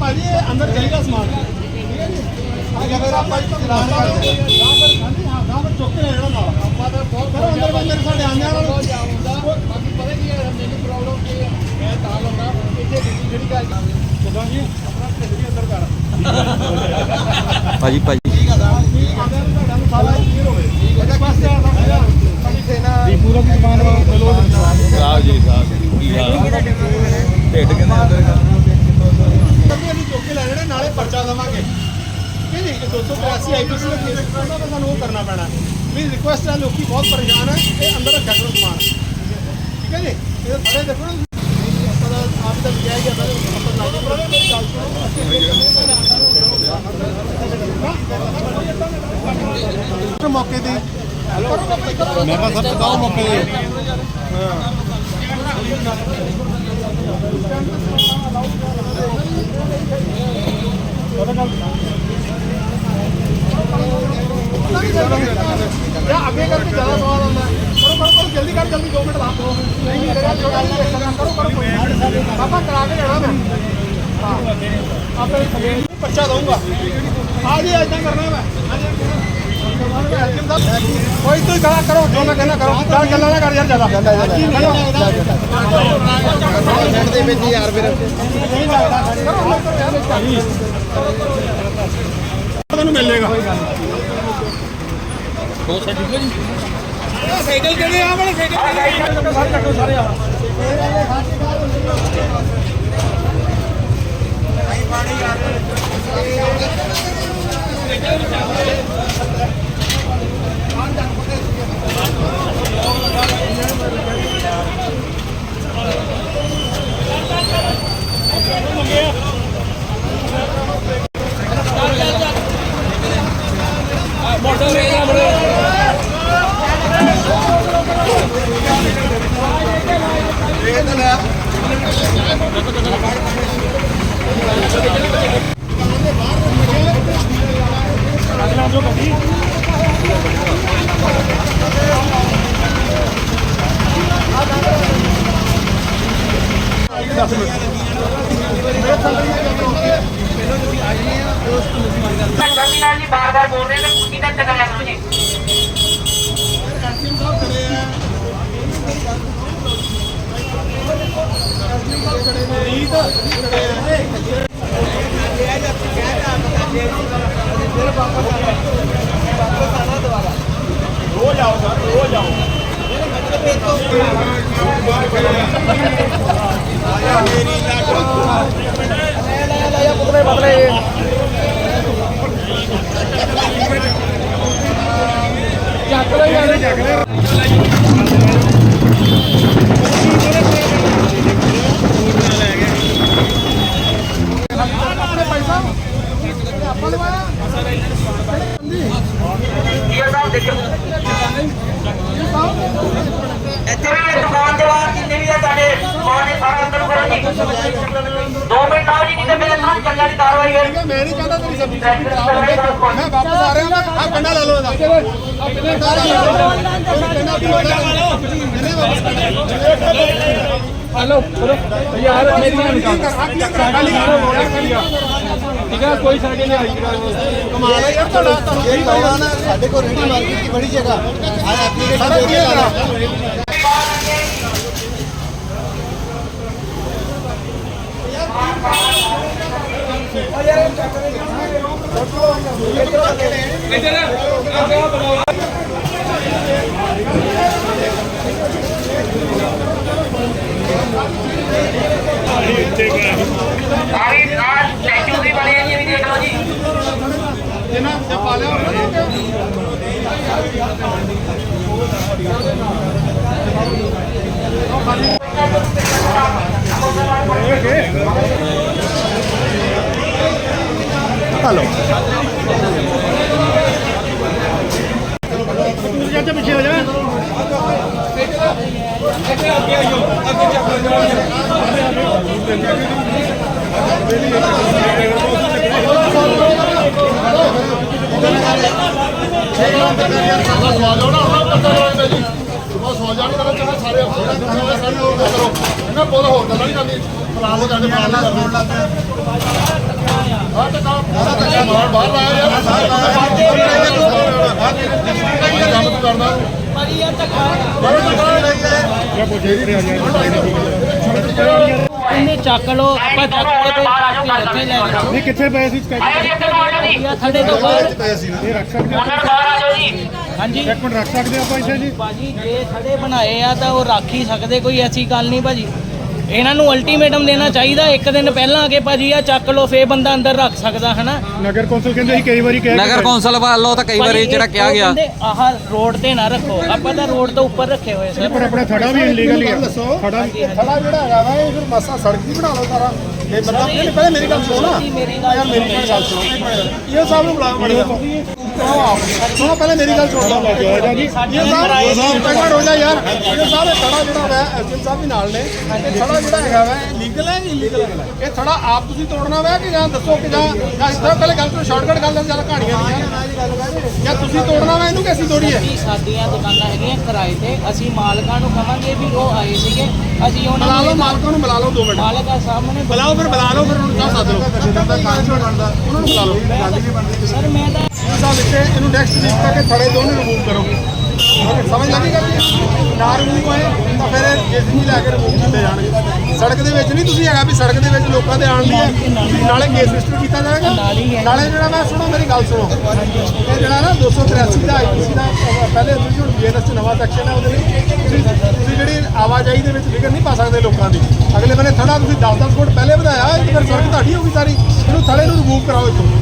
ਭਾਜੀ ਇਹ ਅੰਦਰ ਚਾਹੀਦਾ ਸਮਾਨ ਆ ਫਿਰ ਆਪਾਂ ਚਲਾਨ ਕਰਦੇ ਹਾਂ ਫਿਰ ਹਾਂਜੀ ਹਾਂ ਗਾਂ ਫਿਰ ਚੁੱਕ ਕੇ ਲੈ ਜਾਣਾ ਨਾਲ ਆਪਾਂ ਤਾਂ ਬਹੁਤ ਕਰੋ ਅੰਦਰ ਬੰਦੇ ਨੇ ਸਾਡੇ ਆਂਦਿਆਂ ਨਾਲ ਬਹੁਤ ਆਉਂਦਾ ਬਾਕੀ ਪਤਾ ਕੀ ਹੈ ਮੈਨੂੰ ਪ੍ਰੋਬਲਮ ਕੀ ਹੈ ਮੈਂ ਤਾਂ ਲਾਉਣਾ ਇੱਥੇ ਜਿਹੜੀ ਗੱਲ ਜਦੋਂ ਜੀ ਆਪਣਾ ਢਿੱਡ ਵੀ ਅੰਦਰ ਕਰ ਭਾਜੀ ਭਾਜੀ ਠੀਕ ਆ ਦਾ ਠੀਕ ਆ ਤੁਹਾਡਾ ਨੂੰ ਸਾਰਾ ਕਲੀਅਰ ਹੋਵੇ ਇਹਦੇ ਪਾਸੇ ਆ ਸਾਡਾ ਸਾਡੀ ਸੇਨਾ ਦੀ ਪੂਰਾ ਦੀ ਜ਼ਬਾਨ ਮਿਲੋ ਸਾਹਿਬ ਜੀ ਸਾਹਿਬ ਕੀ ਹਾਲ ਢਿੱਡ ਕਿੰਨੇ ਅੰਦਰ ਕੰਪਨੀ ਅਸੀਂ ਚੁੱਕ ਕੇ ਲੈ ਜਾਣਾ ਨਾਲੇ ਪਰਚਾ ਦਵਾਂਗੇ ਠੀਕ ਹੈ ਜੀ 283 ਆਈਪੀਸੀ ਦਾ ਕੇਸ ਉਹਨਾਂ ਦਾ ਸਾਨੂੰ ਉਹ ਕਰਨਾ ਪੈਣਾ। ਮੇਰੀ ਰਿਕੁਐਸਟ ਹੈ ਲੋਕੀ ਬਹੁਤ ਪਰੇਸ਼ਾਨ ਹੈ ਇਹ ਅੰਦਰ ਰੱਖਿਆ ਕਰੋ ਸਮਾਨ। ਠੀਕ ਹੈ ਜੀ? ਇਹ ਸਾਰੇ ਦੇਖੋ ਨਾ ਆਪਾਂ ਦਾ ਆਪ ਦਾ ਵਿਆਹ ਹੀ ਆਪਾਂ ਆਪਾਂ ਲਾਗੇ ਪਰ ਮੇਰੀ ਗੱਲ ਸੁਣੋ ਅਸੀਂ ਮੌਕੇ ਤੇ। ਮੈਂ ਕਿਹਾ ਸਰ ਚਕਾਓ ਮੌਕੇ ਤੇ। ਯਾ ਅੱਗੇ ਕਰਕੇ ਜ਼ਿਆਦਾ ਸਵਾਲ ਆਉਂਦਾ ਹੈ। ਕਰੋ ਕਰੋ ਕਰੋ ਜਲਦੀ ਕਰ ਜਲਦੀ 2 ਮਿੰਟ ਲਾ ਦਿਓ ਨਹੀਂ ਨਹੀਂ ਕਰੋ ਕਰੋ ਕਰੋ ਕੋਈ ਨਹੀਂ। ਪਾਪਾ ਕਰਾ ਕੇ ਜਾਣਾ ਪਰਚਾ ਦਊਂਗਾ ਆ ਜੀ ਐਦਾਂ ਕਰਨਾ ਮੈਂ ਕੋਈ ਤੂੰ ਕਰਾ ਕਰੋ ਜੋ ਮੈਂ ਕਹਿੰਦਾ ਕਰੋ ਗੱਲ ਗੱਲਾਂ ਨਾ ਕਰ ਯਾਰ ਜ਼ਿਆਦਾ ਸੈਂਡ ਦੇ ਵਿੱਚ ਯਾਰ ਫਿਰ ਤੁਹਾਨੂੰ ਮਿਲੇਗਾ। ਸਾਈਕਲ ਕਿਹੜੇ ਆ ਵਾਲੇ ਸਾਈਕਲ ਸਾਰੇ ਕੱਟੋ ਸਾਰੇ ਆ ਟਰਮੀਨਲ ਬਾਰ-ਬਾਰ ਬੋਲ ਰਹੇ ਨੇ ਕੁਰਸੀ ਤੱਕ ਟਕਾਇਆ ਕਰੋ ਜੀ ਐਸਪੀ ਸਾਹਿਬ ਖੜੇ ਆ ਐਸਪੀ ਸਾਹਿਬ ਖੜੇ ਨੇ ਰੀਤ ਖੜੇ ਆ ਰੋਜ਼ ਆਊਗਾ ਰੋਜ਼ ਆਊਗਾ ਜੀ ਸਾਹਿਬ ਦੇਖੋ ਇੱਥੇ ਵੀ ਦੁਕਾਨਦਾਰ ਜਿੰਨੇ ਵੀ ਆ ਸਾਡੇ ਮਾਨੇ ਸਾਰਾ ਅੰਦਰ ਕਰੋ ਜੀ 2 ਮਿੰਟ ਆਓ ਜੀ ਨਹੀਂ ਤੇ ਮੇਰੇ ਨਾਲ ਚੰਗਾ ਦੀ ਕਾਰਵਾਈ ਹੈ ਮੈਂ ਨਹੀਂ ਚਾਹਦਾ ਤੇਰੀ ਸਬਜ਼ੀ ਮੈਂ ਵਾਪਸ ਆ ਰਿਹਾ ਮੈਂ ਆ ਕੰਡਾ ਲੈ ਲਓ ਇਹਦਾ। ਆ ਪਿੰਨਾ ਲਾ ਲਓ। ਕੰਡਾ ਵੀ ਲਾ ਲਓ। ਇਹਨੇ ਵਾਪਸ ਹਲੋ ਹਲੋ ਯਾਰ ਮੇਰੀ ਨਾ ਨਿਕਾਲ ਠੀਕ ਹੈ ਕੋਈ ਸਾਡੇ ਨਾਲ ਆਈ ਕਮਾਲ ਹੈ। ਯਾਰ ਤੁਹਾਡਾ। ਤੁਹਾਨੂੰ ਇਹ ਕਹਣਾ ਨਾ ਸਾਡੇ ਕੋਲ ਰੇਡੀ ਮਾਰਕੀਟ ਦੀ ਬੜੀ ਜਗ੍ਹਾ। ਆ ਐਪਲੀਕੇਸ਼ਨ ਦੇ ਕੇ ਲਾਣਾ ਇੱਧਰ ਆ ਜਾ ਹਲੋ ਤੂੰ ਜਾ ਪਿੱਛੇ ਹੋ ਜਾ ਸੁਬਾਹ ਸੌ ਜਾਣ ਕਰੋ ਚਾਹੇ ਸਾਰੇ ਅਫਸਰ ਸਾਰੇ ਲੋਕ ਕਰੋ ਇਹਨਾਂ ਚੱਕ ਲੋ ਆਪਾਂ ਚੱਕ ਲੋ ਤੇ ਇੱਥੇ ਲੈ ਜਾਓ। ਨਹੀਂ ਕਿੱਥੇ ਪਏ ਸੀ? ਆਇਆ ਜੀ ਥੜੇ ਤੋਂ ਬਾਹਰ। ਇਹ ਰੱਖ ਸਕਦੇ ਉਹਨਾਂ ਬਾਹਰ ਆ ਜਾਓ ਜੀ। ਹਾਂਜੀ। ਇੱਕ ਮਿੰਟ ਰੱਖ ਸਕਦੇ ਆਪਾਂ ਇੱਥੇ ਜੀ? ਭਾਜੀ ਜੇ ਥੜੇ ਬਣਾਏ ਆ ਤਾਂ ਉਹ ਰੱਖ ਹੀ ਸਕਦੇ ਕੋਈ ਐਸੀ ਗੱਲ ਨਹੀਂ ਭਾਜੀ। ਇਹਨਾਂ ਨੂੰ ਅਲਟੀਮੇਟਮ ਦੇਣਾ ਚਾਹੀਦਾ ਇੱਕ ਦਿਨ ਪਹਿਲਾਂ ਆ ਕੇ ਭਾਜੀ ਆ ਚੱਕ ਲੋ ਫੇ ਬੰਦਾ ਅੰਦਰ ਰੱਖ ਸਕਦਾ ਹਨਾ? ਨਗਰ ਕੌਂਸਲ ਕਹਿੰਦੇ ਸੀ ਕਈ ਵਾਰੀ ਕਹਿ ਨਗਰ ਕੌਂਸਲ ਵੱਲੋਂ ਤਾਂ ਕਈ ਵਾਰੀ ਜਿਹੜਾ ਕਿਹਾ ਗਿਆ। ਆਹ ਰੋਡ ਤੇ ਨਾ ਰੱਖੋ। ਆਪਾਂ ਤਾਂ ਰੋਡ ਤੋਂ ਉੱਪਰ ਰੱਖੇ ਹੋਏ ਸਰ। ਪਰ ਆਪਣਾ ਥੜਾ ਵੀ ਇਲੀਗਲ ਹੀ ਆ। ਥੜਾ ਥੜਾ ਜਿਹੜਾ ਹੈਗਾ ਵਾ ਇਹ ਫਿਰ ਮਸਾ ਸੜਕ ਦੀ ਬਣਾ ਲਓ ਸਾਰਾ। ਮਤਲਬ ਪਹਿਲੇ ਮੇਰੀ ਗੱਲ ਸੁਣੋ ਨਾ। ਯਾਰ ਮੇਰੀ ਗੱਲ ਸੁਣੋ। ਇਹ ਸਾਹਿਬ ਨੂੰ ਬੁਲਾਓ ਬੜੇ ਸੁਣੋ ਪਹਿਲੇ ਮੇਰੀ ਗੱਲ ਸੁਣ ਲਓ ਇਹ ਸਾਹਿਬ ਇਹ ਸਾਹਿਬ ਪੈਕਟ ਹੋ ਜਾ ਯਾਰ। ਇਹ ਸਾਹਿਬ ਇਹ ਥੜਾ ਜਿਹੜਾ ਵਾ ਐਸਐਮ ਸਾਹਿਬ ਵੀ ਨਾਲ ਨੇ ਇਹ ਥੜਾ ਜਿਹੜਾ ਹੈਗਾ ਵਾ ਲੀਗਲ ਹੈ ਕਿ ਇਲੀਗਲ ਹੈ? ਇਹ ਥੜਾ ਆਪ ਤੁਸੀਂ ਤੋੜਨਾ ਵਾ ਕਿ ਜਾਂ ਦੱਸੋ ਕਿ ਜਾਂ ਜਾਂ ਇਸ ਤਰ੍ਹਾਂ ਪਹਿਲੇ ਗੱਲ ਤੋਂ ਸ਼ਾਰਟਕਟ ਗੱਲ ਚੱਲ ਕਹਾਣੀਆਂ ਦੀਆਂ ਜਾਂ ਤੁਸੀਂ ਤੋੜਨਾ ਵਾ ਇਹਨੂੰ ਕਿ ਅਸੀਂ ਤੋੜੀਏ? ਸਾਡੀਆਂ ਦੁਕਾਨਾਂ ਹੈਗੀਆਂ ਕਿਰਾਏ ਤੇ। ਅਸੀਂ ਮਾਲਕਾਂ ਨੂੰ ਕਵਾਂਗੇ ਵੀ ਉਹ ਆਏ ਸੀਗੇ। ਅਸੀਂ ਉਹਨਾਂ ਬੁਲਾ ਲਓ ਨੂੰ ਮਾਲਕਾਂ ਨੂੰ ਬੁਲਾ ਲਓ 2 ਮਿੰਟ। ਮਾਲਕ ਆ ਸਾਹਮਣੇ। ਬੁਲਾਓ ਫਿਰ ਬੁਲਾ ਲਓ ਫਿਰ ਉਹਨੂੰ ਕਿਉਂ ਸੱਦ ਲਓ ਉਹਨਾਂ ਨੂੰ ਬੁਲਾ ਲਓ। ਸਰ ਮੈਂ ਤਾਂ ਸਾਹਿਬ ਇੱਥੇ ਇਹਨੂੰ ਨੈਕਸਟ ਵੀਕ ਤੱਕ ਥੜੇ ਦੋਨੇ ਰਿਮੂਵ ਕਰੋ ਓਕੇ ਸਮਝ ਲੱਗੀ ਗੱਲ? ਨਾ ਰਿਮੂਵ ਹੋਏ, ਤਾਂ ਫਿਰ ਜੇਸੀਬੀ ਲੈ ਕੇ ਰਿਮੂਵ ਕੀਤੇ ਜਾਣਗੇ। ਸੜਕ ਦੇ ਵਿੱਚ ਨਹੀਂ, ਤੁਸੀਂ ਹੈਗਾ ਵੀ ਸੜਕ ਦੇ ਵਿੱਚ ਲੋਕਾਂ ਦੇ ਆਉਣ ਦੀ ਹੈ ਨਾਲੇ ਕੇਸ ਰਜਿਸਟਰ ਕੀਤਾ ਜਾਏਗਾ। ਨਾਲੇ ਜਿਹੜਾ ਮੈਂ ਸੁਣੋ ਮੇਰੀ ਗੱਲ ਸੁਣੋ। ਇਹ ਜਿਹੜਾ ਨਾ 283 ਦਾ ਆਈਪੀਸੀ ਦਾ, ਪਹਿਲੇ ਤੁਸੀਂ ਹੁਣ ਬੀਐਨਐਸ ਚ ਨਵਾਂ ਸੈਕਸ਼ਨ ਹੈ ਉਹਦੇ ਲਈ, ਤੁਸੀਂ ਜਿਹੜੀ ਆਵਾਜਾਈ ਦੇ ਵਿੱਚ ਫਿਕਰ ਨਹੀਂ ਪਾ ਸਕਦੇ ਲੋਕਾਂ ਦੀ। ਅਗਲੇ ਬੰਨੇ ਥੜਾ ਤੁਸੀਂ 10-10 ਫੁੱਟ ਪਹਿਲੇ ਵਧਾਇਆ, ਇੱਕ ਫਿਰ ਸੜਕ ਤੁਹਾਡੀ ਹੋ ਗਈ ਸਾਰੀ, ਇਹਨੂੰ ਥੜੇ ਨੂੰ ਰਿਮੂਵ ਕਰਾਓ ਇੱਥੋਂ।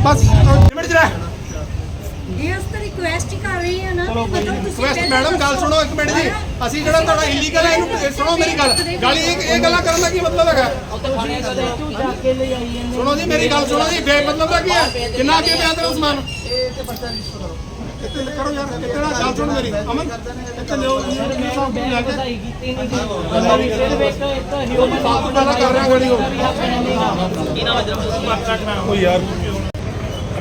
ਬਸ ਰਹਿ ਇਹ ਉਸ ਤੇ ਰਿਕੁਐਸਟ ਹੀ ਕਰ ਰਹੀ ਹੈ ਨਾ ਰਿਕੁਐਸਟ ਮੈਡਮ ਗੱਲ ਸੁਣੋ ਇੱਕ ਮਿੰਟ ਜੀ। ਅਸੀਂ ਜਿਹੜਾ ਤੁਹਾਡਾ ਇਲੀਗਲ ਹੈ ਇਹਨੂੰ ਇਹ ਸੁਣੋ ਮੇਰੀ ਗੱਲ। ਗਾਲੀ ਇਹ ਇਹ ਗੱਲਾਂ ਕਰਨ ਦਾ ਕੀ ਮਤਲਬ ਹੈਗਾ? ਤੂੰ ਜਾ ਕੇ ਲੈ ਆਈ ਜਾਂਦੇ ਸੁਣੋ ਜੀ ਮੇਰੀ ਗੱਲ ਸੁਣੋ ਜੀ ਬੇ ਮਤਲਬ ਦਾ ਕੀ ਹੈ? ਕਿੰਨਾ ਅੱਗੇ ਪਿਆ ਤੇਰਾ ਸਮਾਨ? ਇੱਥੇ ਕਰੋ ਯਾਰ ਇੱਥੇ ਨਾ ਗੱਲ ਸੁਣ ਮੇਰੀ। ਅਮਨ ਇੱਥੇ ਲਿਓ। ਮੈਂ ਮੈਂ ਵਧਾਈ ਕੀਤੀ ਨਹੀਂ ਮੇਰੀ ਫਿਰ ਵੇਖ ਇੱਕ ਹਿਊਮਨ ਗੱਲਾਂ ਕਰ ਰਿਹਾ ਗਾੜੀ ਉਹ ਉਹ ਯਾਰ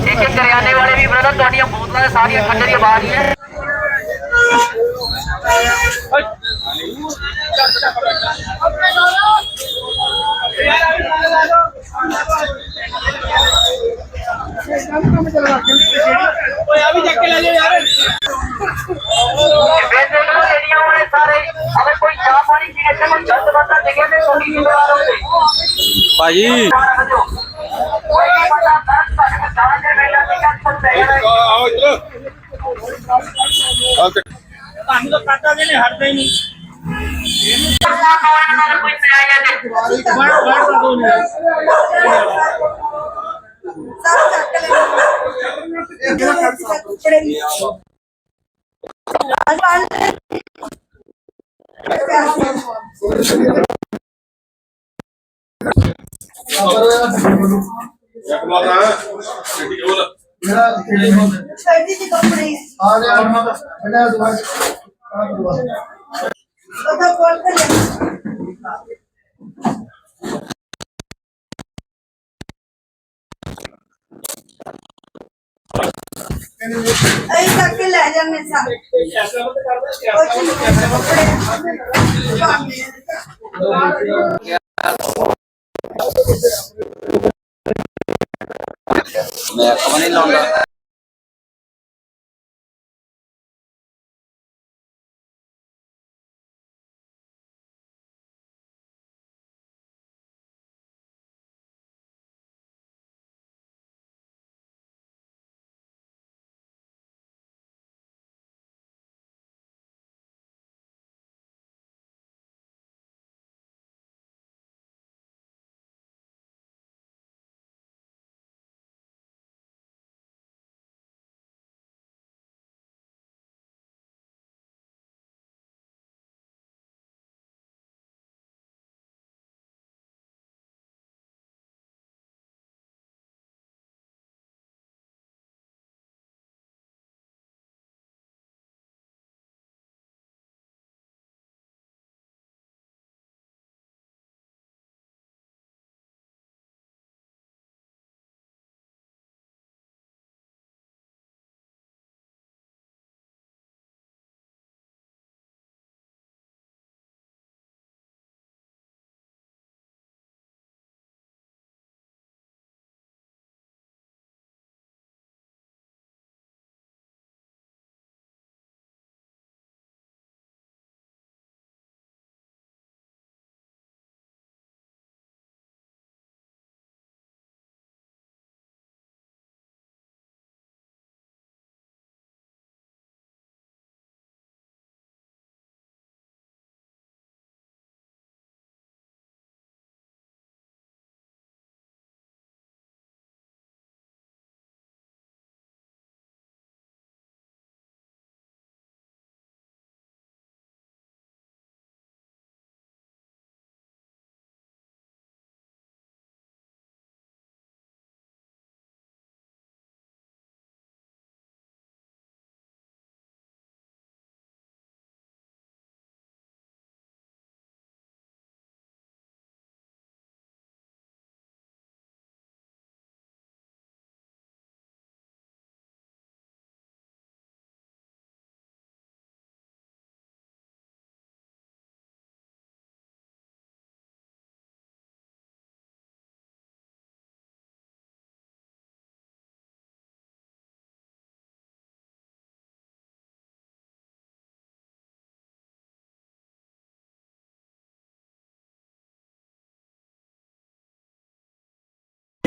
ਇੱਕ ਕਰਿਆਨੇ ਵਾਲੇ ਵੀ ਬ੍ਰਦਰ ਤੁਹਾਡੀਆਂ ਬੋਤਲਾਂ ਦੇ ਸਾਰੀਆਂ ਖੰਡੇ ਦੀ ਆਵਾਜ਼ ਹੀ ਹੈ ਵੇਚ ਦੇ ਲੋ ਜਿਹੜੀਆਂ ਵਾਲੇ ਸਾਰੇ ਅਗਰ ਕੋਈ ਚਾਹ ਪਾਣੀ ਪੀਣੇ ਤੇ ਕੋਈ ਜਲਦ ਬੰਦਾ ਦਿਖੇ ਤੇ ਤੁਹਾਡੀ ਜ਼ਿੰਮੇਵਾਰ ਹੋਵੇ ਭਾਜੀ। ਹੈ ਆਓ ਇੱਧਰ ਤੁਹਾਨੂੰ ਤਾਂ ਕਾਟਾ ਦੇ ਨੇ ਹਟਦੇ ਨਹੀਂ। ਇਹਨੂੰ ਨਾਲ ਕੋਈ ਪਿਆਇਆ ਦੇ ਬੜ ਬੜ ਦਾ ਦੋ ਨਹੀਂ ਸਭ ਚੱਕ ਲੈਣਗੇ ਕੱਪੜੇ ਨਹੀਂ ਇੱਕ ਵਾਰ ਆ ਗੱਡੀ ਕੋਲ ਛੱਡੀ ਜੀ ਕੱਪੜੇ ਆ ਗਿਆ ਉਹਨਾਂ ਦਾ ਬਣਾ ਦੁਆ ਆ ਦੁਆ ਉਹਦਾ ਕੋਲ ਕਰ ਲੈ ਅਈ ਤੱਕ ਕੇ ਲੈ ਜਾਂਦੇ ਸਾਂ ਕੁਛ ਨਹੀਂ ਕੱਪੜੇ ਮੈਂ ਕਮਨ ਨਹੀਂ ਲਾਉਂਦਾ।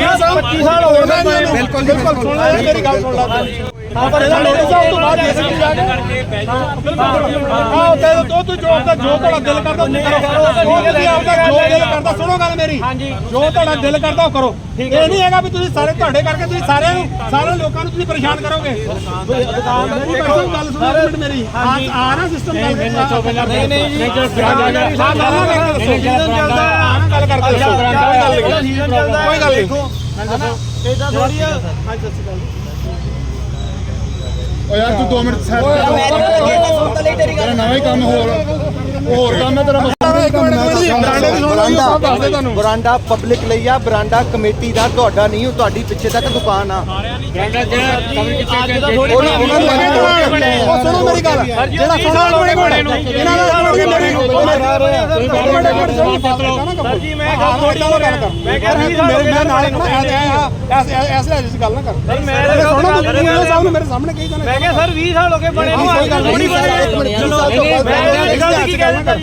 25 ਸਾਲ ਹੋ ਗਏ ਬਿਲਕੁਲ ਬਿਲਕੁਲ ਸੁਣ ਲੈ ਮੇਰੀ ਗੱਲ ਸੁਣ ਲੈ। ਹਾਂ ਪਰ ਇਹਦਾ ਨੋਟਿਸ ਆਉਣ ਤੋਂ ਬਾਅਦ ਜੀਸੀਬੀ ਜਾ ਕੇ ਹਾਂ ਤੇ ਤੋ ਜੋ ਜੋ ਤੁਹਾਡਾ ਦਿਲ ਕਰਦਾ ਤੁਸੀਂ ਕਰੋ। ਉਹ ਤੁਸੀਂ ਆਪਦਾ ਜੋ ਦਿਲ ਕਰਦਾ ਸੁਣੋ ਗੱਲ ਮੇਰੀ ਜੋ ਤੁਹਾਡਾ ਦਿਲ ਕਰਦਾ ਉਹ ਕਰੋ ਇਹ ਨਹੀਂ ਹੈਗਾ ਵੀ ਤੁਸੀਂ ਸਾਰੇ ਤੁਹਾਡੇ ਕਰਕੇ ਤੁਸੀਂ ਸਾਰਿਆਂ ਨੂੰ ਸਾਰੇ ਲੋਕਾਂ ਨੂੰ ਤੁਸੀਂ ਪਰੇਸ਼ਾਨ ਕਰੋਗੇ ਗੱਲ ਸੁਣੋ ਮਿੰਟ ਮੇਰੀ ਆ ਨਾ ਸਿਸਟਮ ਗੱਲ ਨਹੀਂ ਨਹੀਂ ਜੀ ਗੱਲ ਸੀਜ਼ਨ ਚੱਲਦਾ ਆ ਗੱਲ ਕਰਕੇ ਦੱਸੋ ਸੀਜ਼ਨ ਚੱਲਦਾ ਕੋਈ ਗੱਲ ਨਹੀਂ ਇਦਾਂ ਥੋੜੀ ਆ ਓ ਯਾਰ ਤੂੰ 2 ਮਿੰਟ ਸਾਈਡ ਤੇਰਾ ਨਵਾਂ ਹੀ ਕੰਮ ਹੋਰ ਹੋਰ ਕੰਮ ਹੈ ਤੇਰਾ ਬਰਾਂਡੇ ਜੀ ਬਰਾਂਡਾ ਪਬਲਿਕ ਲਈ ਆ ਬਰਾਂਡਾ ਕਮੇਟੀ ਦਾ ਤੁਹਾਡਾ ਨਹੀਂ ਉਹ ਤੁਹਾਡੀ ਪਿੱਛੇ ਤੱਕ ਦੁਕਾਨ ਆ। ਉਹਨਾਂ ਨੇ ਉਹ ਸੁਣੋ ਮੇਰੀ ਗੱਲ। ਜਿਹੜਾ ਸੁਣੋ ਬਣੇ ਨੂੰ ਇਹਨਾਂ ਦਾ ਮੇਰੀ ਸਰ ਜੀ ਮੈਂ ਗੱਲ ਥੋੜੀ ਗੱਲ ਕਰ ਮੈਂ ਕਹਿ ਰਹੀ ਮੇਰੇ ਮੈਂ ਨਾਲ ਖੜਾ ਐਸੇ ਐਸੇ ਐਸੇ ਗੱਲ ਨਾ ਕਰ। ਸਰ ਮੈਂ ਸੁਣੋ ਤੁਸੀਂ ਸਭ ਨੂੰ ਮੇਰੇ ਸਾਹਮਣੇ ਕਹੀ ਜਾਂਦੇ ਮੈਂ ਕਿਹਾ ਸਰ 20 ਸਾਲ ਹੋ ਗਏ ਬਣੇ ਨੂੰ ਗੱਲ ਨਹੀਂ ਤੋਂ ਬਾਅਦ ਮੈਂ ਗਲਤ ਕੀ ਕਹਿਣਾ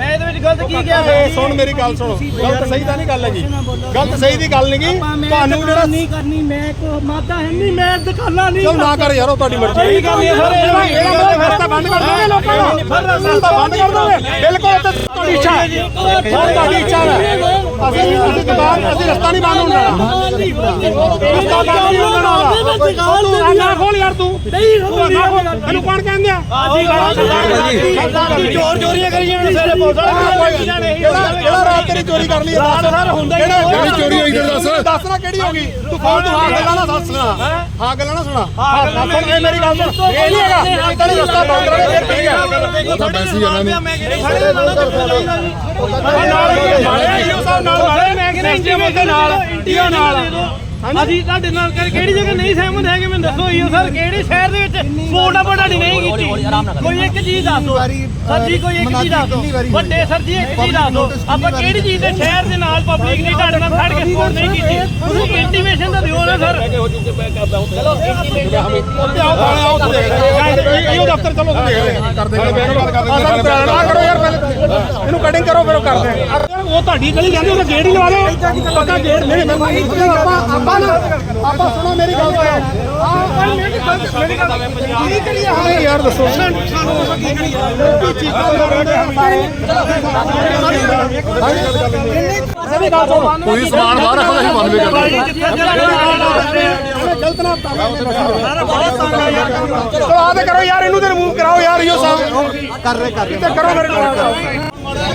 ਮੈਂ ਇਹਦੇ ਵਿੱਚ ਗਲਤ ਕੀ ਕਿਹਾ ਸੁਣ ਮੇਰੀ ਗੱਲ ਸੁਣੋ। ਗਲਤ ਸਹੀ ਤਾਂ ਨਹੀਂ ਗੱਲ ਹੈਗੀ। ਗਲਤ ਸਹੀ ਦੀ ਗੱਲ ਨਹੀਂ ਤੁਹਾਨੂੰ ਜਿਹੜਾ ਨਹੀਂ ਕਰਨੀ ਮੈਂ ਕੋ ਮਾਤਾ ਹੈ ਨਹੀਂ ਮੈਂ ਦੁਕਾਨਾਂ ਨਹੀਂ ਚਲ ਨਾ ਕਰ ਯਾਰ ਉਹ ਤੁਹਾਡੀ ਮਰਜ਼ੀ ਸਹੀ ਗੱਲ ਹੈ ਸਰ ਇਹਦਾ ਰਸਤਾ ਬੰਦ ਕਰ ਦੋਗੇ ਲੋਕਾਂ ਦਾ ਰਸਤਾ ਬੰਦ ਕਰ ਦੋਗੇ ਬਿਲਕੁਲ ਤੇ ਤੁਹਾਡੀ ਇੱਛਾ ਹੈ। ਤੁਹਾਡੀ ਇੱਛਾ ਹੈ। ਅਸੀਂ ਅਸੀਂ ਦੁਕਾਨ ਅਸੀਂ ਰਸਤਾ ਨਹੀਂ ਬੰਦ ਹੋਣ ਦੇਣਾ। ਰਸਤਾ ਬੰਦ ਨਹੀਂ ਹੋਣ ਦੇਣਾ। ਖੋਲ ਯਾਰ ਤੂੰ। ਨਹੀਂ ਖੋਲ ਤੈਨੂੰ ਕੌਣ ਕਹਿੰਦੇ? ਆ ਚੋਰ ਚੋਰੀਆਂ ਕਰੀ ਜਾਂਦੇ ਸਾਰੇ ਪੁਲਿਸ ਵਾਲੇ। ਕਿਹੜਾ ਕਿਹੜਾ ਰਾਤ ਤੇਰੀ ਚੋਰੀ ਕਰ ਲਈ ਸਰ ਹੁੰਦਾ ਹੀ ਕਿਹੜੀ ਚੋਰੀ ਹੋਈ ਦੱਸ। ਦੱਸ ਨਾ ਕਿਹੜੀ ਹੋ ਗਈ। ਤੂੰ ਕੌਣ ਤੂੰ ਹਾਂ ਗੱਲਾਂ ਨਾ ਦੱਸ ਸੁਣਾ। ਹਾਂ? ਗੱਲਾਂ ਨਾ ਸੁਣਾ। ਹਾਂ ਦੱਸ ਇਹ ਮੇਰੀ ਗੱਲ ਸੁਣ। ਇਹ ਨਹੀਂ ਹੈਗਾ। ਤੇਰੀ ਰਸਤਾ ਬੰਦ ਕਰੇ ਫਿਰ ਠੀਕ ਹੈ। ਤਾਂ ਬੈਸੀ ਜਾਣਾ ਨਹੀਂ। ਨਾਲ ਮਾਰੇ ਹੀਰੋ ਸਾਹਿਬ ਨਾਲ ਮਾਰੇ ਮੈਂ ਕਹਿੰਦਾ ਇੰਡੀਆ ਦੇ ਨਾਲ ਇੰਡੀਆ ਨਾਲ। ਅਸੀਂ ਤੁਹਾਡੇ ਨਾਲ ਕਰ- ਕਿਹੜੀ ਜਗ੍ਹਾ ਨਹੀਂ ਸਹਿਮਤ ਹੈਗੇ ਮੈਨੂੰ ਦੱਸੋ ਈਓ ਸਰ ਕਿਹੜੇ ਸ਼ਹਿਰ ਦੇ ਵਿੱਚ ਸਪੋਰਟ ਆਪਾਂ ਤੁਹਾਡੀ ਨਹੀਂ ਕੀਤੀ? ਕੋਈ ਇੱਕ ਚੀਜ਼ ਦੱਸ ਦਿਓ। ਸਰ ਜੀ ਕੋਈ ਇੱਕ ਚੀਜ਼ ਦੱਸ ਦਿਓ। ਵੱਡੇ ਸਰ ਜੀ ਇੱਕ ਚੀਜ਼ ਦੱਸ ਦਿਓ। ਆਪਾਂ ਕਿਹੜੀ ਚੀਜ਼ ਦੇ ਸ਼ਹਿਰ ਦੇ ਨਾਲ ਪਬਲਿਕ ਨਹੀਂ ਤੁਹਾਡੇ ਨਾਲ ਖੜ ਕੇ ਸਪੋਰਟ ਨਹੀਂ ਕੀਤੀ। ਤੁਸੀਂ ਇੰਟੀਮੇਸ਼ਨ ਤਾਂ ਦਿਓ ਨਾ ਸਰ। ਉੱਤੇ ਆਓ ਥਾਣੇ ਆਓ ਉੱਥੇ ਦੇਖਦੇ ਇਹੋ ਦਫ਼ਤਰ ਚਲੋ ਉੱਥੇ ਦੇਖਦੇ ਕਰਦੇ ਨਾ ਕਰੋ ਯਾਰ ਪਹਿਲੇ। ਇਹਨੂੰ ਕਟਿੰਗ ਕਰੋ ਫਿਰ ਉਹ ਕਰਦੇ। ਉਹ ਤੁਹਾਡੀ ਗਲੀ ਜਾਂਦੀ ਉਹਦਾ ਗੇਟ ਹੀ ਲਵਾ ਦਿਓ। ਪੱਕਾ ਗੇਟ ਨਹੀਂ ਮੈਂ ਆਪਾਂ ਆਪਾਂ ਨਾ ਆਪਾਂ ਸੁਣੋ ਮੇਰੀ ਗੱਲ ਆ ਮੇਰੀ ਗੱਲ ਮੇਰੀ ਗੱਲ ਕੀ ਕਰੀਏ ਹਾਂ ਯਾਰ ਦੱਸੋ। ਸਾਨੂੰ ਕੀ ਮਾਰਦੇ ਆ? ਸਾਰੇ ਮੇਰੀ ਗੱਲ ਸੁਣੋ। ਕੋਈ ਸਮਾਨ ਬਾਹਰ ਰੱਖਦਾ ਸੀ ਬੰਦ ਵੀ ਕਰਦਾ ਗਲਤ ਨਾ ਕਰੋ ਯਾਰ ਇਹਨੂੰ ਤੇ ਰਿਮੂਵ ਕਰਾਓ ਯਾਰ ਇਹੋ ਸਾਹਿਬ ਕਰ ਰਹੇ ਕਰ ਰਹੇ। ਤੇ ਕਰੋ ਮੇਰੇ ਨਾਲ।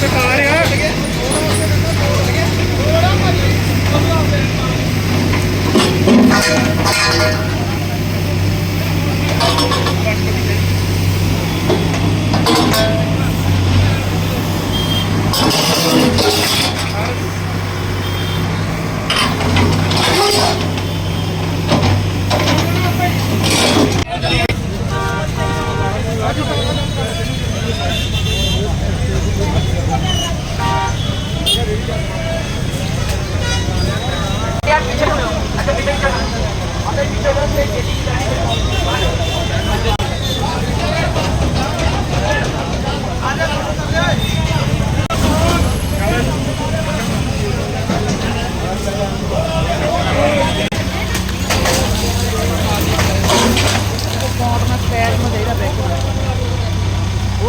ਸਰਕਾਰ ਆ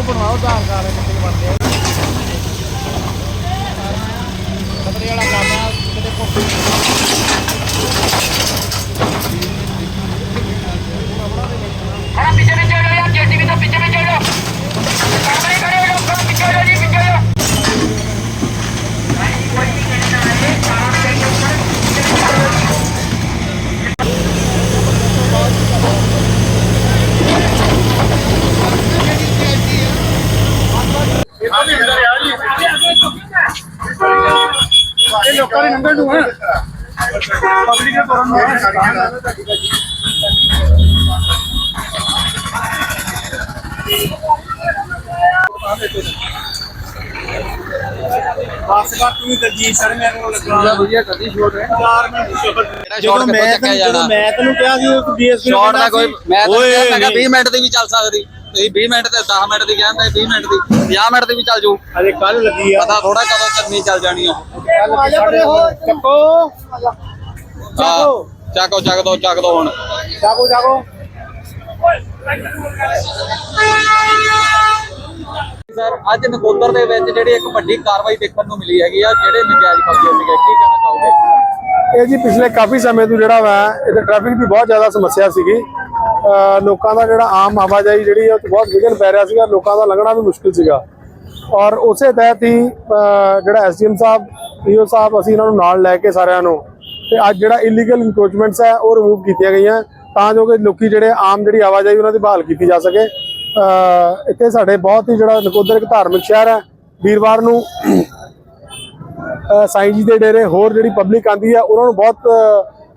ਉਹ ਬਣਵਾਓ ਆਧਾਰ ਕਾਰਡ ਕਿੱਥੇ ਬਣਦੇ ਆ। ਖਤਰੇ ਵਾਲਾ ਕੰਮ ਆ ਕਿਤੇ ਕੋਈ ਲੋਕਾਂ ਦੀ ਨੰਬਰ ਨੂੰ ਹੈ। ਪਬਲਿਕ ਦੇ ਤੋਰਨ ਨੂੰ ਬਸ ਤੂੰ ਦਲਜੀਤ ਸਰ ਮੈਨੂੰ ਲੱਗਾ। ਵਧੀਆ ਕਦੀ ਸ਼ੋਟ ਹੈ। 4 ਮਿੰਟ ਸ਼ੋਟ ਜਦੋਂ ਮੈਂ ਤੈਨੂੰ- ਜਦੋਂ ਮੈਂ ਤੈਨੂੰ ਕਿਹਾ ਸੀ ਉਹ ਡੀਐਸਪੀ ਸ਼ਾਟ ਦਾ ਕੋਈ ਮੈਂ ਤਾਂ ਕਿਹਾ 20 ਮਿੰਟ ਦੀ ਵੀ ਚੱਲ ਸਕਦੀ। ਤੁਸੀਂ 20 ਮਿੰਟ ਤੇ 10 ਮਿੰਟ ਦੀ ਕਹਿੰਦੇ 20 ਮਿੰਟ ਦੀ। 50 ਮਿੰਟ ਦੀ ਵੀ ਚੱਲ ਜੂ। ਅਜੇ ਕੱਲ ਲੱਗੀ ਆ। ਪਤਾ ਥੋੜਾ ਕਦੋਂ ਕਰਨੀ ਚੱਲ ਜਾਣੀ ਆ। ਚੱਕੋ ਆਹ, ਚੱਕੋ। ਚੱਕ। ਦੋ ਚੱਕ ਦੋ ਹੁਣ। ਜਾਗੋ ਜਾਗੋ ਸਰ ਅੱਜ ਨਕੋਦਰ ਦੇ ਵਿੱਚ ਜਿਹੜੀ ਇੱਕ ਵੱਡੀ ਕਾਰਵਾਈ ਦੇਖਣ ਨੂੰ ਮਿਲੀ ਹੈਗੀ ਆ ਜਿਹੜੇ ਨਜਾਇਜ਼ ਕਬਜ਼ੇ ਸੀਗੇ ਕੀ ਕਹਿਣਾ ਚਾਹੋਗੇ? ਇਹ ਜੀ ਪਿਛਲੇ ਕਾਫੀ ਸਮੇਂ ਤੋਂ ਜਿਹੜਾ ਵਾ ਇੱਥੇ ਟ੍ਰੈਫਿਕ ਦੀ ਬਹੁਤ ਜ਼ਿਆਦਾ ਸਮੱਸਿਆ ਸੀਗੀ। ਲੋਕਾਂ ਦਾ ਜਿਹੜਾ ਆਮ ਆਵਾਜਾਈ ਜਿਹੜੀ ਹੈ ਉਹ ਬਹੁਤ ਵਿਘਨ ਪੈ ਰਿਹਾ ਸੀਗਾ ਲੋਕਾਂ ਦਾ ਲੰਘਣਾ ਵੀ ਮੁਸ਼ਕਿਲ ਸੀਗਾ। ਔਰ ਉਸੇ ਤਹਿਤ ਹੀ ਅਹ ਜਿਹੜਾ ਐਸਡੀਐਮ ਸਾਹਿਬ ਈਓ ਸਾਹਿਬ ਅਸੀਂ ਇਹਨਾਂ ਨੂੰ ਨਾਲ ਲੈ ਕੇ ਸਾਰਿਆਂ ਨੂੰ ਤੇ ਅੱਜ ਜਿਹੜਾ ਇਲੀਗਲ ਇਨਕਰੋਚਮੈਂਟਸ ਹੈ ਉਹ ਰਿਮੂਵ ਕੀਤੀਆਂ ਗਈਆਂ। ਤਾਂ ਜੋ ਕਿ ਲੋਕੀ ਜਿਹੜੇ ਆਮ ਜਿਹੜੀ ਆਵਾਜਾਈ ਉਹਨਾਂ ਦੀ ਬਹਾਲ ਕੀਤੀ ਜਾ ਸਕੇ। ਇੱਥੇ ਸਾਡੇ ਬਹੁਤ ਹੀ ਜਿਹੜਾ ਨਕੋਦਰ ਇੱਕ ਧਾਰਮਿਕ ਸ਼ਹਿਰ ਹੈ। ਵੀਰਵਾਰ ਨੂੰ ਅ, ਸਾਈਂ ਜੀ ਦੇ ਡੇਰੇ ਹੋਰ ਜਿਹੜੀ ਪਬਲਿਕ ਆਂਦੀ ਹੈ ਉਹਨਾਂ ਨੂੰ ਬਹੁਤ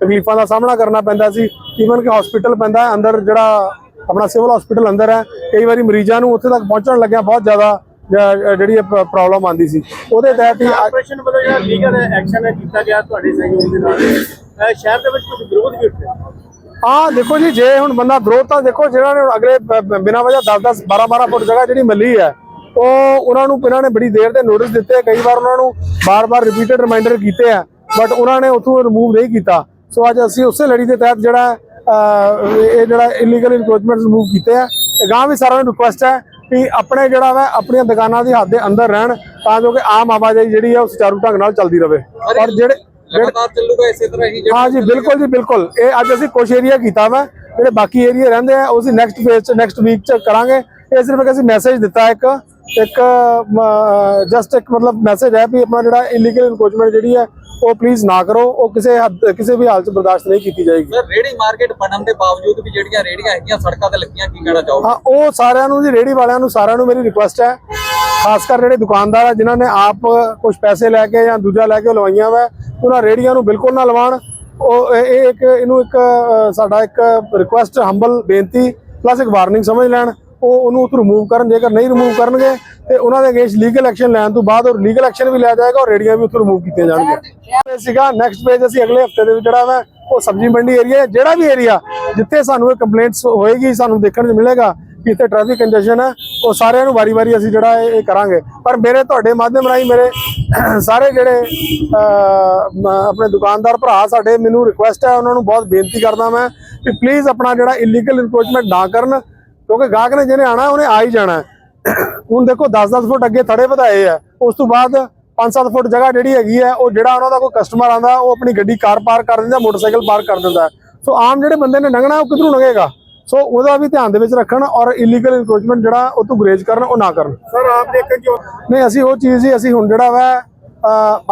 ਤਕਲੀਫਾਂ ਦਾ ਸਾਹਮਣਾ ਕਰਨਾ ਪੈਂਦਾ ਸੀ। ਈਵਨ ਕਿ ਹਸਪੀਟਲ ਪੈਂਦਾ ਅੰਦਰ ਜਿਹੜਾ ਆਪਣਾ ਸਿਵਲ ਹਸਪੀਟਲ ਅੰਦਰ ਹੈ ਕਈ ਵਾਰੀ ਮਰੀਜ਼ਾਂ ਨੂੰ ਉੱਥੇ ਤੱਕ ਪਹੁੰਚਣ ਲੱਗਿਆ ਬਹੁਤ ਜ਼ਿਆਦਾ ਜਿਹੜੀ ਪ੍ਰੋਬਲਮ ਆਂਦੀ ਸੀ। ਉਹਦੇ ਤਹਿਤ ਹੀ ਆਪਰੇਸ਼ਨ ਵੱਲੋਂ ਜਿਹੜਾ ਲੀਗਲ ਐਕਸ਼ਨ ਕੀਤਾ ਗਿਆ ਤੁਹਾਡੇ ਸਹਿਯੋਗ ਦੇ ਨਾਲ। ਸ਼ਹਿਰ ਦੇ ਵਿੱਚ ਕੁਝ ਵਿਰੋਧ ਵੀ ਉੱਠਿਆ ਹਾਂ ਦੇਖੋ ਜੀ ਜੇ ਹੁਣ ਬੰਦਾ ਵਿਰੋਧ ਤਾਂ ਦੇਖੋ ਜਿਹੜਾ ਨੇ ਅਗਲੇ ਬਿਨਾਂ ਵਜ੍ਹਾ 10 10 12 12 ਫੁੱਟ ਜਗ੍ਹਾ ਜਿਹੜੀ ਮੱਲੀ ਹੈ ਉਹ ਉਹਨਾਂ ਨੂੰ ਇਹਨਾਂ ਨੇ ਬੜੀ ਦੇਰ ਦੇ ਨੋਟਿਸ ਦਿੱਤੇ। ਕਈ ਵਾਰ ਉਹਨਾਂ ਨੂੰ ਬਾਰ-ਬਾਰ ਰਿਪੀਟਡ ਰਿਮਾਈਂਡਰ ਕੀਤੇ ਆ ਬਟ ਉਹਨਾਂ ਨੇ ਉਥੋਂ ਰਿਮੂਵ ਨਹੀਂ ਕੀਤਾ। ਸੋ ਅੱਜ ਅਸੀਂ ਉਸੇ ਲੜੀ ਦੇ ਤਹਿਤ ਜਿਹੜਾ ਇਹ ਜਿਹੜਾ ਇਲੀਗਲ ਇਨਕਰੋਚਮੈਂਟ ਰਿਮੂਵ ਕੀਤੇ ਆ। ਗਾਂ ਵੀ ਸਾਰਿਆਂ ਨੂੰ ਰਿਕੁਐਸਟ ਹੈ ਕਿ ਆਪਣੇ ਜਿਹੜਾ ਵਾ ਆਪਣੀਆਂ ਦੁਕਾਨਾਂ ਦੀ ਹੱਦ ਦੇ ਅੰਦਰ ਰਹਿਣ ਤਾਂ ਜੋ ਕਿ ਆਮ ਆਵਾਜਾਈ ਜਿਹੜੀ ਹੈ ਉਹ ਸੁਚਾਰੂ ਢੰਗ ਨਾਲ ਚੱਲਦੀ ਰਹੇ ਔਰ ਜਿਹੜੇ ਲਗਾਤਾਰ ਚੱਲੂਗਾ ਇਸੇ ਤਰ੍ਹਾਂ ਹੀ ਹਾਂ ਜੀ ਬਿਲਕੁਲ ਜੀ ਬਿਲਕੁਲ। ਇਹ ਅੱਜ ਅਸੀਂ ਕੁਛ ਏਰੀਆ ਕੀਤਾ ਵਾ ਜਿਹੜੇ ਬਾਕੀ ਏਰੀਆ ਰਹਿੰਦੇ ਆ ਉਹ ਅਸੀਂ ਨੈਕਸਟ ਫੇਜ਼ ਚ ਨੈਕਸਟ ਵੀਕ ਚ ਕਰਾਂਗੇ। ਇਹ ਸਿਰਫ ਇੱਕ ਅਸੀਂ ਮੈਸੇਜ ਦਿੱਤਾ ਇੱਕ ਇੱਕ ਜਸਟ ਇੱਕ ਮਤਲਬ ਮੈਸੇਜ ਹੈ ਵੀ ਆਪਣਾ ਜਿਹੜਾ ਇਲੀਗਲ ਇਨਕਰੋਚਮੈਂਟ ਜਿਹੜੀ ਹੈ ਉਹ ਪਲੀਜ਼ ਨਾ ਕਰੋ ਉਹ ਕਿਸੇ ਹੱਦ ਕਿਸੇ ਵੀ ਹਾਲਤ ਬਰਦਾਸ਼ਤ ਨਹੀਂ ਕੀਤੀ ਜਾਏਗੀ। ਸਰ ਰੇੜੀ ਮਾਰਕੀਟ ਬਣਨ ਦੇ ਬਾਵਜੂਦ ਵੀ ਜਿਹੜੀਆਂ ਰੇੜੀਆਂ ਹੈਗੀਆਂ ਸੜਕਾਂ ਤੇ ਲੱਗੀਆਂ ਕੀ ਕਹਿਣਾ ਚਾਹੋਗੇ? ਹਾਂ ਉਹ ਸਾਰਿਆਂ ਨੂੰ ਜੀ ਰੇੜੀ ਵਾਲਿਆਂ ਨੂੰ ਸਾਰਿਆਂ ਨੂੰ ਮੇਰੀ ਰਿਕੁਐਸਟ ਹੈ। ਖਾਸ ਕਰ ਜਿਹੜੇ ਦੁਕਾਨਦਾਰ ਆ ਜਿਨ੍ਹਾਂ ਨੇ ਆਪ ਕੁਝ ਪੈਸੇ ਲੈ ਕੇ ਜਾਂ ਦੂਜਾ ਲੈ ਕੇ ਲਵਾਈਆਂ ਵਾ ਉਹਨਾਂ ਰੇੜੀਆਂ ਨੂੰ ਬਿਲਕੁਲ ਨਾ ਲਵਾਉਣ ਉਹ ਇਹ ਇੱਕ ਇਹਨੂੰ ਇੱਕ ਸਾਡਾ ਇੱਕ ਰਿਕੁਐਸਟ ਹੰਬਲ ਬੇਨਤੀ ਪਲੱਸ ਇੱਕ ਵਾਰਨਿੰਗ ਸਮਝ ਲੈਣ। ਉਹ ਉਹਨੂੰ ਉਥੋਂ ਰਿਮੂਵ ਕਰਨ ਜੇਕਰ ਨਹੀਂ ਰਿਮੂਵ ਕਰਨਗੇ ਤੇ ਉਹਨਾਂ ਦੇ ਅਗੇਂਸਟ ਲੀਗਲ ਐਕਸ਼ਨ ਲੈਣ ਤੋਂ ਬਾਅਦ ਉਹ ਲੀਗਲ ਐਕਸ਼ਨ ਵੀ ਲਿਆ ਜਾਏਗਾ ਔਰ ਰੇੜੀਆਂ ਵੀ ਉੱਥੋਂ ਰਿਮੂਵ ਕੀਤੀਆਂ ਜਾਣਗੀਆਂ। ਇਹ ਸੀਗਾ ਨੈਕਸਟ ਪੇਜ ਅਸੀਂ ਅਗਲੇ ਹਫ਼ਤੇ ਦੇ ਵਿੱਚ ਜਿਹੜਾ ਵਾ ਉਹ ਸਬਜ਼ੀ ਮੰਡੀ ਏਰੀਆ ਜਿਹੜਾ ਵੀ ਏਰੀਆ ਜਿੱਥੇ ਸਾਨੂੰ ਇਹ ਕੰਪਲੇਂਟਸ ਹੋਏਗੀ, ਸਾਨੂੰ ਦੇਖਣ ਨੂੰ ਮਿਲੇਗਾ ਕਿ ਇੱਥੇ ਟ੍ਰੈਫਿਕ ਕੰਜੈਸ਼ਨ ਹੈ, ਉਹ ਸਾਰਿਆਂ ਨੂੰ ਵਾਰੀ-ਵਾਰੀ ਅਸੀਂ ਜਿਹੜਾ ਇਹ ਇਹ ਕਰਾਂਗੇ। ਪਰ ਮੇਰੇ ਤੁਹਾਡੇ ਮਾਧਿਅਮ ਰਾਹੀਂ ਮੇਰੇ ਸਾਰੇ ਜਿਹੜੇ ਆਪਣੇ ਦੁਕਾਨਦਾਰ ਭਰਾ ਸਾਡੇ, ਮੈਨੂੰ ਰਿਕੁਐਸਟ ਹੈ, ਉਹਨਾਂ ਨੂੰ ਬਹੁਤ ਬੇਨਤੀ ਕਰਦਾ ਮੈਂ ਕਿ ਪਲੀਜ਼ ਆਪਣਾ ਜਿਹੜਾ ਇਲੀਗਲ ਇਨਕਰੋਚਮੈਂਟ ਨਾ ਕਰਨ ਕਿਉਂਕਿ ਗਾਹਕ ਨੇ ਜਿਹਨੇ ਆਣਾ ਉਹਨੇ ਆ ਹੀ ਜਾਣਾ। ਹੁਣ ਦੇਖੋ 10-10 ਫੁੱਟ ਅੱਗੇ ਥੜੇ ਵਧਾਏ ਆ। ਉਸ ਤੋਂ ਬਾਅਦ 5-7 ਫੁੱਟ ਜਗ੍ਹਾ ਜਿਹੜੀ ਹੈਗੀ ਹੈ ਉਹ ਜਿਹੜਾ ਉਹਨਾਂ ਦਾ ਕੋਈ ਕਸਟਮਰ ਆਂਦਾ ਉਹ ਆਪਣੀ ਗੱਡੀ ਕਾਰ ਪਾਰਕ ਕਰ ਦਿੰਦਾ ਮੋਟਰਸਾਈਕਲ ਪਾਰਕ ਕਰ ਦਿੰਦਾ। ਸੋ ਆਮ ਜਿਹੜੇ ਬੰਦੇ ਨੇ ਲੰਘਣਾ ਉਹ ਕਿੱਧਰੋਂ ਲੰਘੇਗਾ? ਸੋ ਉਹਦਾ ਵੀ ਧਿਆਨ ਦੇ ਵਿੱਚ ਰੱਖਣ ਔਰ ਇਲੀਗਲ ਇਨਕਰੋਚਮੈਂਟ ਜਿਹੜਾ ਉਹ ਤੋਂ ਗੁਰੇਜ਼ ਕਰਨ ਉਹ ਨਾ ਕਰਨ। ਸਰ ਆਪ ਦੇਖਣ ਜੋ ਨਹੀਂ ਅਸੀਂ ਉਹ ਚੀਜ਼ ਹੀ ਅਸੀਂ ਹੁਣ ਜਿਹੜਾ ਵਾ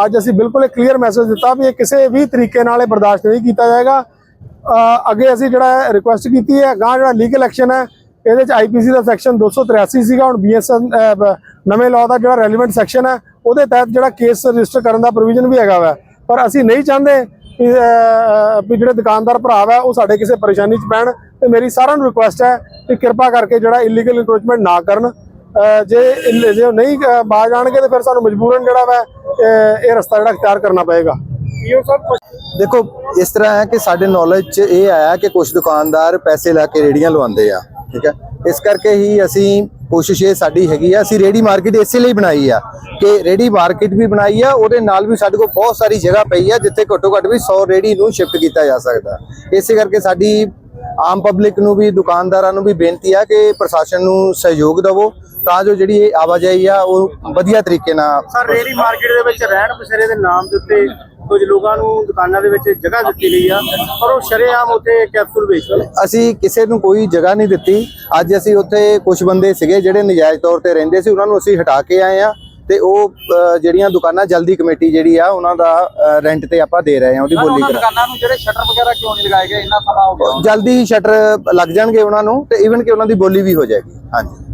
ਅੱਜ ਅਸੀਂ ਬਿਲਕੁਲ ਇੱਕ ਕਲੀਅਰ ਮੈਸੇਜ ਦਿੱਤਾ ਵੀ ਇਹ ਕਿਸੇ ਵੀ ਤਰੀਕੇ ਨਾਲ ਇਹ ਬਰਦਾਸ਼ਤ ਨਹੀਂ ਕੀਤਾ ਜਾਏਗਾ। ਅੱਗੇ ਅਸੀਂ ਜਿਹੜਾ ਰਿਕੁਐਸਟ ਕੀਤੀ ਹੈ ਗਾਂ ਜਿਹੜਾ ਲੀਗਲ ਐਕਸ਼ਨ ਹੈ ਇਹਦੇ ਚ ਆਈਪੀਸੀ ਦਾ ਸੈਕਸ਼ਨ 283 ਸੀਗਾ ਹੁਣ ਬੀਐਸਐਨ ਨਵੇਂ ਲਾਅ ਦਾ ਜਿਹੜਾ ਰੈਲੇਵੈਂਟ ਸੈਕਸ਼ਨ ਹੈ ਉਹਦੇ ਤਹਿਤ ਜਿਹੜਾ ਕੇਸ ਰਜਿਸਟਰ ਕਰਨ ਦਾ ਪ੍ਰੋਵੀਜ਼ਨ ਵੀ ਹੈਗਾ ਵਾ। ਪਰ ਅਸੀਂ ਨਹੀਂ ਚਾਹੁੰਦੇ ਵੀ ਜਿਹੜੇ ਦੁਕਾਨਦਾਰ ਭਰਾ ਵਾ ਉਹ ਸਾਡੇ ਕਿਸੇ ਪਰੇਸ਼ਾਨੀ ਚ ਪੈਣ। ਤੇ ਮੇਰੀ ਸਾਰਿਆਂ ਨੂੰ ਰਿਕੁਐਸਟ ਹੈ ਕਿ ਕਿਰਪਾ ਕਰਕੇ ਜਿਹੜਾ ਇਲੀਗਲ ਇਨਕਰੋਚਮੈਂਟ ਨਾ ਕਰਨ। ਜੇ ਜੇ ਉਹ ਨਹੀਂ ਅਹ ਬਾਜ਼ ਆਣਗੇ ਤੇ ਫਿਰ ਸਾਨੂੰ ਮਜਬੂਰਨ ਜਿਹੜਾ ਵਾ ਇਹ ਰਸਤਾ ਜਿਹੜਾ ਅਖਤਿਆਰ ਕਰਨਾ ਪਏਗਾ। ਦੇਖੋ ਇਸ ਤਰ੍ਹਾਂ ਹੈ ਕਿ ਸਾਡੇ ਨੌਲੇਜ 'ਚ ਇਹ ਆਇਆ ਕਿ ਕੁਝ ਦੁਕਾਨਦਾਰ ਪੈਸੇ ਲੈ ਕੇ ਰੇੜੀਆਂ ਲਵਾਉਂਦੇ ਆ। ਠੀਕ ਹੈ? ਇਸ ਕਰਕੇ ਹੀ ਅਸੀਂ ਕੋਸ਼ਿਸ਼ ਇਹ ਸਾਡੀ ਹੈਗੀ ਆ, ਅਸੀਂ ਰੇੜੀ ਮਾਰਕੀਟ ਇਸੇ ਲਈ ਬਣਾਈ ਆ ਕਿ ਰੇੜੀ ਮਾਰਕੀਟ ਵੀ ਬਣਾਈ ਆ, ਉਹਦੇ ਨਾਲ ਵੀ ਸਾਡੇ ਕੋਲ ਬਹੁਤ ਸਾਰੀ ਜਗ੍ਹਾ ਪਈ ਆ ਜਿੱਥੇ ਘੱਟੋ ਘੱਟ ਵੀ 100 ਰੇੜੀ ਨੂੰ ਸ਼ਿਫਟ ਕੀਤਾ ਜਾ ਸਕਦਾ। ਇਸੇ ਕਰਕੇ ਸਾਡੀ ਆਮ ਪਬਲਿਕ ਨੂੰ ਵੀ, ਦੁਕਾਨਦਾਰਾਂ ਨੂੰ ਵੀ ਬੇਨਤੀ ਆ ਕਿ ਪ੍ਰਸ਼ਾਸਨ ਨੂੰ ਸਹਿਯੋਗ ਦਿਵੋ। ਤਾਂ ਜੋ ਜਿਹੜੀ ਇਹ ਆਵਾਜਾਈ ਆ ਉਹ ਵਧੀਆ ਤਰੀਕੇ ਨਾਲ ਸਰ ਰੇੜੀ ਮਾਰਕੀਟ ਦੇ ਵਿੱਚ ਰਹਿਣ ਬਸੇਰੇ ਦੇ ਨਾਮ ਦੇ ਉੱਤੇ ਕੁਝ ਲੋਕਾਂ ਨੂੰ ਦੁਕਾਨਾਂ ਦੇ ਵਿੱਚ ਜਗ੍ਹਾ ਦਿੱਤੀ ਗਈ ਆ ਪਰ ਉਹ ਸ਼ਰੇਆਮ ਉੱਥੇ ਕੈਪਸੂਲ ਵੇਚਦੇ ਅਸੀਂ ਕਿਸੇ ਨੂੰ ਕੋਈ ਜਗ੍ਹਾ ਨਹੀਂ ਦਿੱਤੀ। ਅੱਜ ਅਸੀਂ ਉੱਥੇ ਕੁਝ ਬੰਦੇ ਸੀਗੇ ਜਿਹੜੇ ਨਜਾਇਜ਼ ਤੌਰ ਤੇ ਰਹਿੰਦੇ ਸੀ ਉਹਨਾਂ ਨੂੰ ਅਸੀਂ ਹਟਾ ਕੇ ਆਏ ਆ ਤੇ ਉਹ ਜਿਹੜੀਆਂ ਦੁਕਾਨਾਂ ਜਲਦੀ ਕਮੇਟੀ ਜਿਹੜੀ ਆ ਉਹਨਾਂ ਦਾ ਰੈਂਟ ਤੇ ਆਪਾਂ ਦੇ ਰਹੇ ਆ ਉਹਦੀ ਬੋਲੀ ਕਰਾ। ਦੁਕਾਨਾਂ ਨੂੰ ਜਿਹੜੇ ਸ਼ਟਰ ਵਗੈਰਾ ਕਿਉਂ ਨਹੀਂ ਲਗਾਏ ਗਏ? ਇੰਨਾ ਸਮਾਂ ਹੋ ਗਿਆ। ਜਲਦੀ ਸ਼ਟਰ ਲੱਗ ਜਾਣਗੇ ਉਹਨਾਂ ਨੂੰ ਤੇ ਈਵਨ ਕਿ ਉਹਨਾਂ ਦੀ ਬੋਲੀ ਵੀ ਹੋ ਜਾਏਗੀ। ਹਾਂਜੀ।